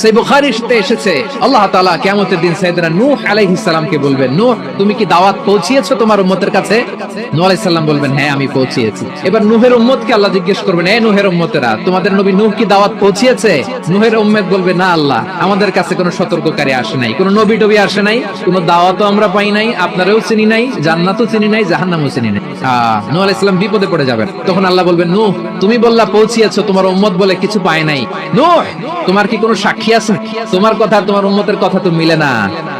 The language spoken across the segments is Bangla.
সেই বুখারীতে এসেছে। আল্লাহ তাআলা কিয়ামতের দিন সাইয়েদনা নূহ আলাইহিস সালামকে বলবেন, নূহ, তুমি কি দাওয়াত পৌঁছিয়েছো তোমার উম্মতের কাছে? নূহ আলাইহিস সালাম বলবেন হ্যাঁ আমি পৌঁছিয়েছি। এবার নূহের উম্মতকে আল্লাহ জিজ্ঞেস করবেন, এ নূহের উম্মতেরা, তোমাদের নবী নূহ কি দাওয়াত পৌঁছিয়েছে? নূহের উম্মত বলবে, না আল্লাহ, আমাদের কাছে কোনো সতর্ককারী আসে নাই, কোনো নবী টবি আসে নাই, কোনো দাওয়াতও আমরা পাই নাই, আপনারাও চিনি নাই, জান্নাতও চিনি নাই, জাহান্নামও চিনি নাই। নূহ আলাইহিস সালাম বিপদে পড়ে যাবেন। তখন আল্লাহ বলবেন, নূহ, তুমি বললা পৌঁছিয়েছো, তোমার উম্মত বলে কিছু পায় নাই। নূহ, তোমার কি কোনো সাক্ষী আছে। তোমার কথা তোমার উম্মতের কথা তো মিলে না।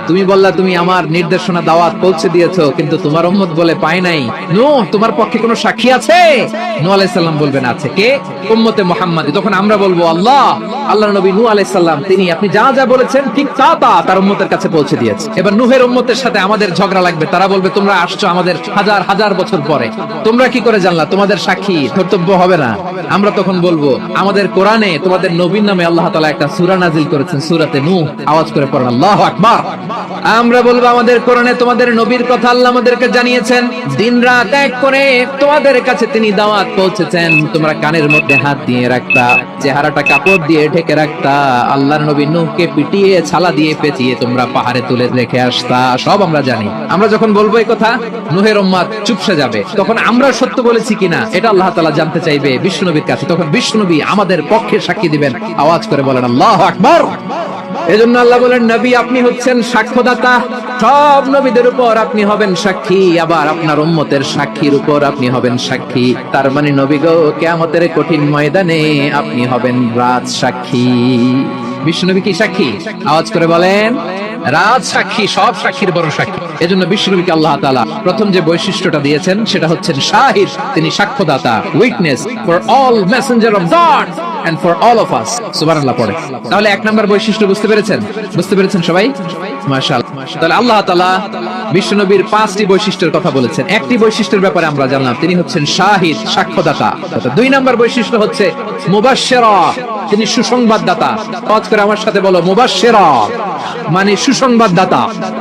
তুমি বললা, তুমি আমার নির্দেশনা দাওয়াত পৌঁছে দিয়েছ, কিন্তু তোমার উম্মত বলে পায় নাই। নূহ, তোমার পক্ষে কোনো সাক্ষী আছে? নূহ আলাইহিস সালাম বলবেন, আছে। কে? উম্মতে মুহাম্মাদি। তখন আমরা বলব, আল্লাহ, আল্লাহর নবী নূহ আলাইহিস সালাম, তিনি আপনি যা যা বলেছেন, ঠিক তা তা তার উম্মতের কাছে পৌঁছে দিয়েছে। এবার নূহের উম্মতের সাথে আমাদের ঝগড়া লাগবে। তারা বলবে, তোমরা আসছো আমাদের হাজার হাজার বছর পরে। তোমরা কি করে জানলা? তোমাদের সাক্ষী, ধর্তব্য হবে না। আমরা তখন বলব, আমাদের কোরআনে তোমাদের নবীর নামে আল্লাহ তাআলা একটা সূরা নাজিল করেছেন, সূরাতে নূহ। আওয়াজ করে পড়েন, আল্লাহু আকবার। আমরা বলব আমাদের কোরআনে তোমাদের নবীর কথা আল্লাহ আমাদেরকে জানিয়েছেন। দিন রাত এক করে তোমাদের কাছে তিনি দাওয়াত পৌঁছেছেন। তোমরা কানের মধ্যে হাত দিয়ে রাখতা, চেহারাটা কাপড় দিয়ে ঢেকে রাখতা, আল্লাহর নবী নূহকে পিটিয়ে, ছালা দিয়ে পেঁচিয়ে তোমরা পাহাড়ে তুলে রেখে আসতা, সব আমরা জানি। আমরা যখন বলব এই কথা, নূহের উম্মাদ চুপসে যাবে। তখন আমরা সত্য বলেছি কিনা, এটা আল্লাহ তাআলা জানতে চাইবে বিষ্ণুনবীর কাছে। তখন বিষ্ণুনবী আমাদের পক্ষে সাক্ষী দিবেন। আওয়াজ করে বলেন, আল্লাহু আকবার! এজন্য আল্লাহ বলেন, নবী, আপনি হচ্ছেন সাক্ষ্যদাতা। সব নবীদের উপর আপনি হবেন সাক্ষী। আবার আপনার উম্মতের সাক্ষীর উপর আপনি হবেন সাক্ষী। তার মানে নবী গো, কেয়ামতের কঠিন ময়দানে আপনি হবেন রাজ সাক্ষী। বিষ্ণুনবী কি সাক্ষী? আওয়াজ করে বলেন, রাজ সাক্ষী, সব সাক্ষীর বড় সাক্ষী। এজন্য বিষ্ণুনবীকে আল্লাহ তাআলা প্রথম যে বৈশিষ্ট্যটা দিয়েছেন, সেটা হচ্ছেন শাহিদ তিনি সাক্ষ্যদাতা witness for all messenger of God and for all of us সুবহানাল্লাহ পড়ে। তাহলে এক নাম্বার বৈশিষ্ট্য বুঝতে পেরেছেন? বুঝতে পেরেছেন সবাই? মাশাআল্লাহ। তাহলে আল্লাহ তাআলা বিশ্বনবীর পাঁচটি বৈশিষ্ট্যের কথা বলেছেন। একটি বৈশিষ্ট্যের ব্যাপারে আমরা জানলাম, তিনি হচ্ছেন শাহিদ, সাক্ষ্যদাতা। দুই নাম্বার বৈশিষ্ট্য হচ্ছে মুবাশশিরা, তিনি সুসংবাদদাতা। আওয়াজ করে আমার সাথে বলো, মুবাশশিরা মানে সুসংবাদদাতা।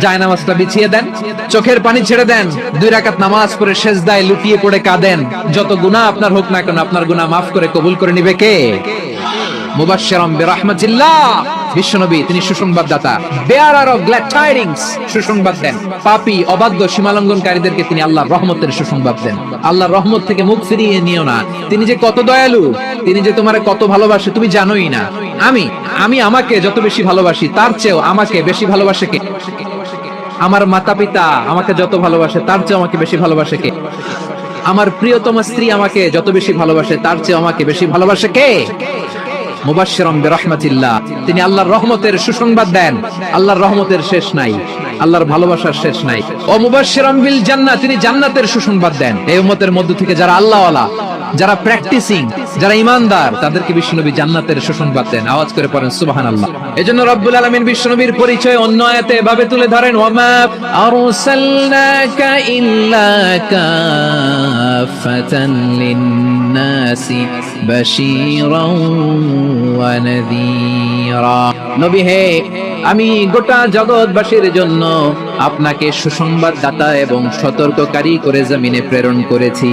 জায় নামাজটা বিছিয়ে দেন, চোখের পানি ছেড়ে দেন, দুই রাকাত নামাজ পড়ে সেজদায় লুটিয়ে পড়ে কাঁদেন। যত গুনাহ আপনার হোক না কেন, আপনার গুনাহ মাফ করে কবুল করে নিবে কে? তিনি রহমতের সুসংবাদ দেন। রহমত থেকে মুখ ফিরিয়ে নিও না। তিনি যে কত দয়ালু, তিনি যে তোমার কত ভালোবাসে, তুমি জানোই না। আমি আমি আমাকে যত বেশি ভালোবাসি, তার চেয়েও আমাকে বেশি ভালোবাসে কে? আমার মাতা পিতা আমাকে যত ভালোবাসে, তার চেয়ে আমাকে বেশি ভালোবাসে কে? আমার প্রিয়তম স্ত্রী আমাকে যত বেশি ভালোবাসে, তার চেয়ে আমাকে বেশি ভালোবাসে কে? তিনি আল্লাহর রহমতের সুসংবাদ দেন। আল্লাহর রহমতের শেষ নাই। আল্লাহর ভালোবাসার শেষ নাই। ও মুবাশশিরাম বিল জান্নাহ, তিনি জান্নাতের সুসংবাদ দেন। এই উম্মতের মধ্য থেকে যারা আল্লাহওয়ালা যারা প্র্যাকটিসিং যারা ইমানদার, তাদেরকে বিশ্বনবী জান্নাতের সুসংবাদ দেন। আওয়াজ করে পড়েন, সুবহানাল্লাহ। এজন্য রব্বুল আলামিন বিশ্বনবীর পরিচয় অন্য আয়াতে এভাবে তুলে ধরেন হে, আমি গোটা জগৎবাসীর জন্য আপনাকে সুসংবাদদাতা এবং সতর্ককারী করে জমিনে প্রেরণ করেছি।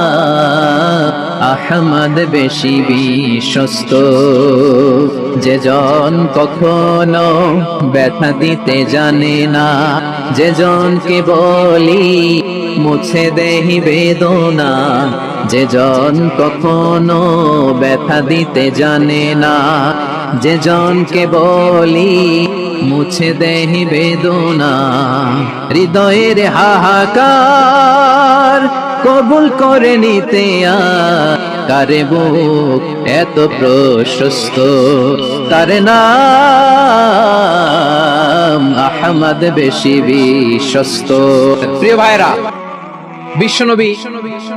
আহমদ বেশি বিশ্বস্ত। যে জন কখনো ব্যথা দিতে জানে না। যে জনকে বলি মুছে দেহি বেদনা। যে জন কখনো ব্যথা দিতে জানে না। যে জনকে বলি মুছে দেহি বেদনা। হৃদয়ের হাহাকার কবুল করে নিতে কারে বুক এত প্রশস্ত? তার নাম আহমদ বেশি বিশ্বস্ত। প্রিয় ভাইরা বিশ্বনবী,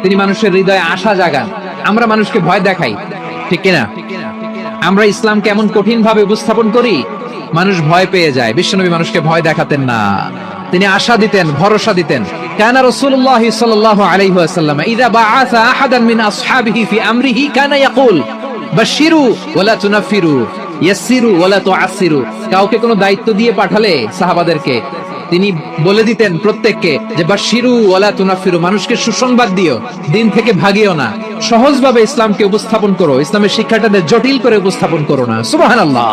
তিনি মানুষের হৃদয়ে আশা জাগান। আমরা মানুষকে ভয় দেখাই, ঠিক কিনা? আমরা ইসলাম কেমন কঠিন ভাবে উপস্থাপন করি, মানুষ ভয় পেয়ে যায়। বিশ্বনবী মানুষকে ভয় দেখাতেন না। তিনি আশা দিতেন, ভরসা দিতেন। কানা রাসূলুল্লাহ সাল্লাল্লাহু আলাইহি ওয়াসাল্লাম ইযা বাআসা আহাদান মিন আসহাবিহি ফি আমরিহি কানা ইয়াকুল বাশিরু ওয়ালা তুনাফিরু ইয়াসসিরু ওয়ালা তুআসসিরু। কাউকে কোনো দায়িত্ব দিয়ে পাঠালে সাহাবাদেরকে, তিনি বলে দিতেন প্রত্যেককে যে বাশিরু ওয়ালা তুনাফিরু মানুষকে সুসংবাদ দিও, দিন থেকে ভাগিও না। সহজভাবে ইসলামকে উপস্থাপন করো, ইসলামের শিক্ষাটাকে জটিল করে উপস্থাপন করো না। সুবহানাল্লাহ।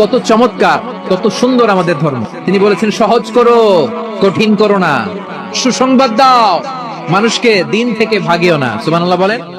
কত চমৎকার। কত সুন্দর আমাদের ধর্ম। তিনি বলেছেন, সহজ করো, কঠিন করো না। সুসংবাদ দাও। মানুষকে দিন থেকে ভাগিও না। সুবহানাল্লাহ বলেন।